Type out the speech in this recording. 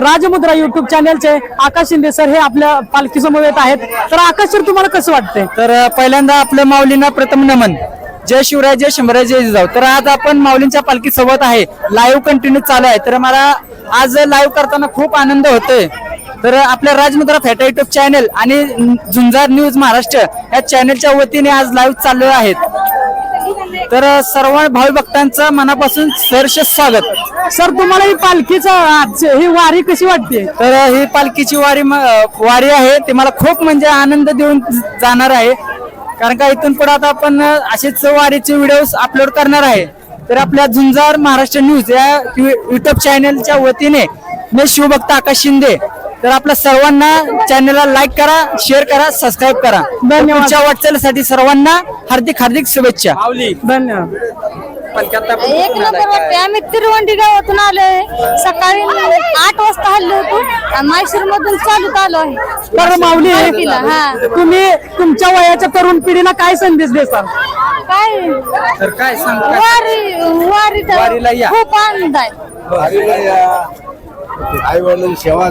राजमुद्रा YouTube चॅनलचे Akash Shinde sir हे आपल्या पालखी येत आहेत. तर आकाश सर तुम्हाला कसं वाटतंय? तर पहिल्यांदा आपल्या माऊलींना प्रथम नमन. जय शिवराय जय शंभराय जय जिजाऊ. तर आज आपण माऊलींच्या पालखी सोबत आहे. लाईव्ह कंटिन्यू चालू आहे. तर मला आज लाईव्ह करताना खूप आनंद होतोय. तर आपल्या राजमुद्रा फेटा युट्यूब चॅनल आणि झुंजार न्यूज महाराष्ट्र या चॅनलच्या वतीने आज लाईव्ह चालू आहेत. तर सर्व भावी भक्तांचं मनापासून सहर्ष स्वागत. सर तुम्हाला ही पालखीचं ही वारी कशी वाटते? तर ही पालखीची वारी वारी आहे. ते मला खूप म्हणजे आनंद देऊन जाणार आहे. कारण का इथून पुढे आता आपण असेच वारीचे व्हिडिओ अपलोड करणार आहे. तर आपल्या झुंजार महाराष्ट्र न्यूज या युट्यूब चॅनलच्या वतीने मी शिवभक्त आकाश शिंदे तर आपल्या सर्वांना चॅनलला लाईक करा शेअर करा सबस्क्राईब करा. धन्यवाद. वाटचालीसाठी सर्वांना हार्दिक हार्दिक शुभेच्छा. धन्यवाद. एक नंबर वाटते आम्ही तिरुवंडी गावातून आलोय. सकाळी आठ वाजता हल्लो होतो. मैसूर मधून चालूत आलो आहे. तर माऊली. हा. तुम्ही तुमच्या वयाच्या तरुण पिढीला काय संदेश देसाल? काय? तर काय सांग वारी वारी वारीला या. खूप आनंद आहे. आई वडिलांची सेवा